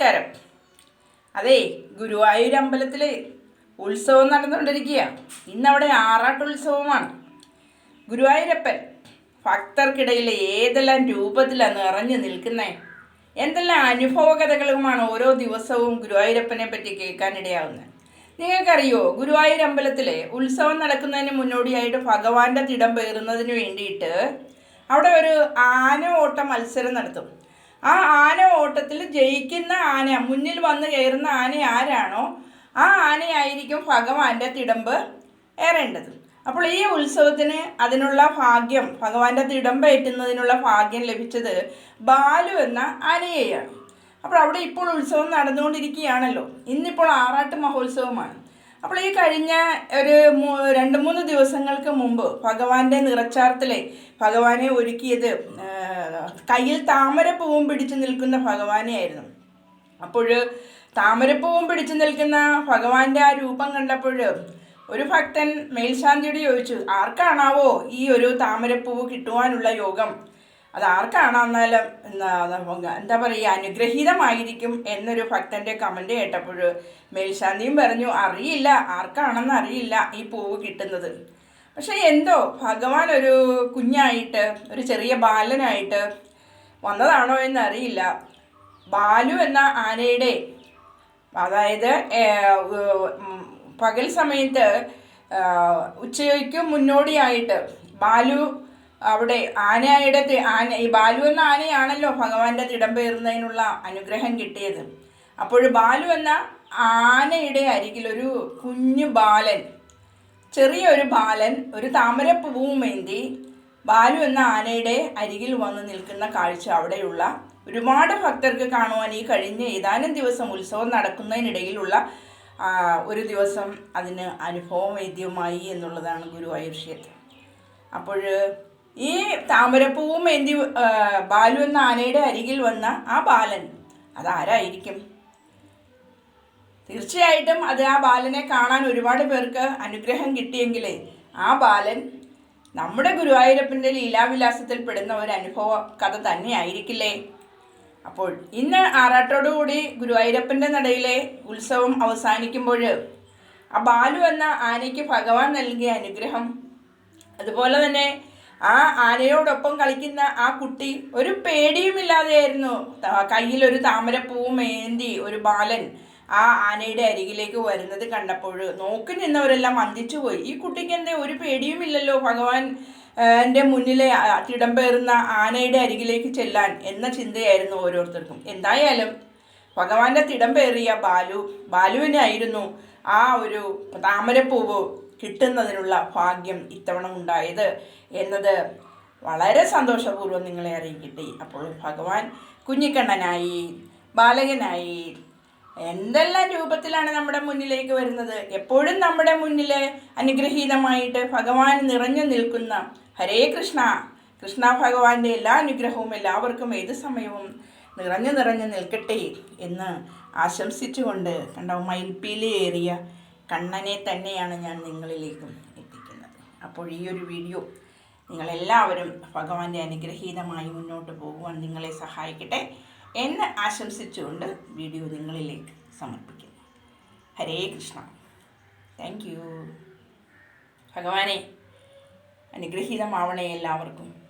നമസ്കാരം. അതെ ഗുരുവായൂർ അമ്പലത്തിൽ ഉത്സവം നടന്നുകൊണ്ടിരിക്കുക ഇന്നവിടെ ആറാട്ട് ഉത്സവമാണ്. ഗുരുവായൂരപ്പൻ ഭക്തർക്കിടയിൽ ഏതെല്ലാം രൂപത്തിലാണ് നിറഞ്ഞു നിൽക്കുന്നത് എന്തെല്ലാം അനുഭവ കഥകളുമാണ് ഓരോ ദിവസവും ഗുരുവായൂരപ്പനെ പറ്റി കേൾക്കാനിടയാവുന്നത് നിങ്ങൾക്കറിയോ ഗുരുവായൂർ അമ്പലത്തിലെ ഉത്സവം നടക്കുന്നതിന് മുന്നോടിയായിട്ട് ഭഗവാന്റെ തിടം പേറുന്നതിന് വേണ്ടിയിട്ട് അവിടെ ഒരു ആന ഓട്ട മത്സരം നടത്തും. ആ ആന ഓട്ടത്തിൽ ജയിക്കുന്ന ആന മുന്നിൽ വന്ന് കയറുന്ന ആന ആരാണോ ആ ആനയായിരിക്കും ഭഗവാന്റെ തിടമ്പ് ഏറേണ്ടത്. അപ്പോൾ ഈ ഉത്സവത്തിന് അതിനുള്ള ഭാഗ്യം ഭഗവാന്റെ തിടമ്പേറ്റുന്നതിനുള്ള ഭാഗ്യം ലഭിച്ചത് ബാലു എന്ന ആനയെയാണ്. അപ്പോൾ അവിടെ ഇപ്പോൾ ഉത്സവം നടന്നുകൊണ്ടിരിക്കുകയാണല്ലോ. ഇന്നിപ്പോൾ ആറാട്ട് മഹോത്സവമാണ്. അപ്പോൾ ഈ കഴിഞ്ഞ ഒരു രണ്ട് മൂന്ന് ദിവസങ്ങൾക്ക് മുമ്പ് ഭഗവാന്റെ നിറച്ചാർത്തിലെ ഭഗവാനെ ഒരുക്കിയത് കയ്യിൽ താമരപ്പൂവും പിടിച്ചു നിൽക്കുന്ന ഭഗവാനെയായിരുന്നു. അപ്പോൾ താമരപ്പൂവും പിടിച്ചു നിൽക്കുന്ന ഭഗവാന്റെ ആ രൂപം കണ്ടപ്പോൾ ഒരു ഭക്തൻ മേൽശാന്തിയോട് ചോദിച്ചു ആർക്കാണാവോ ഈ ഒരു താമരപ്പൂവ് കിട്ടുവാനുള്ള യോഗം? അത് ആർക്കാണെന്നാലും എന്താ പറയുക അനുഗ്രഹീതമായിരിക്കും എന്നൊരു ഭക്തന്റെ കമന്റ് കേട്ടപ്പോൾ മേൽശാന്തിയും പറഞ്ഞു അറിയില്ല ആർക്കാണെന്ന് അറിയില്ല ഈ പൂവ് കിട്ടുന്നത്. പക്ഷേ എന്തോ ഭഗവാൻ ഒരു കുഞ്ഞായിട്ട് ഒരു ചെറിയ ബാലനായിട്ട് വന്നതാണോ എന്നറിയില്ല. ബാലു എന്ന ആനയുടെ അതായത് പകൽ സമയത്ത് ഉച്ചയ്ക്ക് മുന്നോടിയായിട്ട് ബാലു അവിടെ ആനയുടെ ആന ഈ ബാലു എന്ന ആനയാണല്ലോ ഭഗവാന്റെ തിടം പേറുന്നതിനുള്ള അനുഗ്രഹം കിട്ടിയത്. അപ്പോൾ ബാലു എന്ന ആനയുടെ അരികിൽ ഒരു കുഞ്ഞു ബാലൻ ചെറിയൊരു ബാലൻ ഒരു താമരപ്പൂവും ഏന്തി ബാലു എന്ന ആനയുടെ അരികിൽ വന്ന് നിൽക്കുന്ന കാഴ്ച അവിടെയുള്ള ഒരുപാട് ഭക്തർക്ക് കാണുവാൻ ഈ കഴിഞ്ഞ ഏതാനും ദിവസം ഉത്സവം നടക്കുന്നതിനിടയിലുള്ള ഒരു ദിവസം അതിന് അനുഭവവേദ്യമായി എന്നുള്ളതാണ് ഗുരുവായൂർ ക്ഷേത്രം. അപ്പോൾ ഈ താമരപ്പൂവും മെന്തി ബാലു എന്ന ആനയുടെ അരികിൽ വന്ന ആ ബാലൻ അതാരായിരിക്കും? തീർച്ചയായിട്ടും അത് ആ ബാലനെ കാണാൻ ഒരുപാട് പേർക്ക് അനുഗ്രഹം കിട്ടിയെങ്കിലേ ആ ബാലൻ നമ്മുടെ ഗുരുവായൂരപ്പന്റെ ലീലാവിലാസത്തിൽ പെടുന്ന ഒരു അനുഭവ കഥ തന്നെയായിരിക്കില്ലേ? അപ്പോൾ ഇന്ന് ആറാട്ടോടുകൂടി ഗുരുവായൂരപ്പന്റെ നടയിലെ ഉത്സവം അവസാനിക്കുമ്പോൾ ആ ബാലു എന്ന ആനയ്ക്ക് ഭഗവാൻ നൽകിയ അനുഗ്രഹം അതുപോലെ തന്നെ ആ ആനയോടൊപ്പം കളിക്കുന്ന ആ കുട്ടി ഒരു പേടിയുമില്ലാതെയായിരുന്നു. കയ്യിൽ ഒരു താമരപ്പൂവും ഏന്തി ഒരു ബാലൻ ആ ആനയുടെ അരികിലേക്ക് വരുന്നത് കണ്ടപ്പോൾ നോക്കി നിന്നവരെല്ലാം മന്ദിച്ചു പോയി. ഈ കുട്ടിക്ക് എന്തേ ഒരു പേടിയുമില്ലല്ലോ? ഭഗവാൻ എന്റെ മുന്നിലെ തിടമ്പേറുന്ന ആനയുടെ അരികിലേക്ക് ചെല്ലാൻ എന്ന ചിന്തയായിരുന്നു ഓരോരുത്തർക്കും. എന്തായാലും ഭഗവാന്റെ തിടമ്പേറിയ ബാലു ബാലുവിനായിരുന്നു ആ ഒരു താമരപ്പൂവ് കിട്ടുന്നതിനുള്ള ഭാഗ്യം ഇത്തവണ ഉണ്ടായത് എന്നത് വളരെ സന്തോഷപൂർവം നിങ്ങളെ അറിയിക്കട്ടെ അപ്പോൾ ഭഗവാൻ കുഞ്ഞിക്കണ്ണനായി ബാലകനായി എന്തെല്ലാം രൂപത്തിലാണ് നമ്മുടെ മുന്നിലേക്ക് വരുന്നത്? എപ്പോഴും നമ്മുടെ മുന്നിൽ അനുഗ്രഹീതമായിട്ട് ഭഗവാൻ നിറഞ്ഞു നിൽക്കുന്ന ഹരേ കൃഷ്ണ. കൃഷ്ണ ഭഗവാന്റെ എല്ലാ അനുഗ്രഹവും എല്ലാവർക്കും ഏത് സമയവും നിറഞ്ഞു നിറഞ്ഞു നിൽക്കട്ടെ എന്ന് ആശംസിച്ചുകൊണ്ട് കണ്ടോ മയിൽപ്പീലിയേറിയ കണ്ണനെ തന്നെയാണ് ഞാൻ നിങ്ങളിലേക്കും എത്തിക്കുന്നത്. അപ്പോൾ ഈ ഒരു വീഡിയോ നിങ്ങളെല്ലാവരും ഭഗവാന്റെ അനുഗ്രഹീതമായി മുന്നോട്ട് പോകുവാൻ നിങ്ങളെ സഹായിക്കട്ടെ എന്ന് ആശംസിച്ചുകൊണ്ട് വീഡിയോ നിങ്ങളിലേക്ക് സമർപ്പിക്കുന്നു. ഹരേ കൃഷ്ണ. Thank you. ഭഗവാനെ അനുഗ്രഹീതമാവണേ എല്ലാവർക്കും.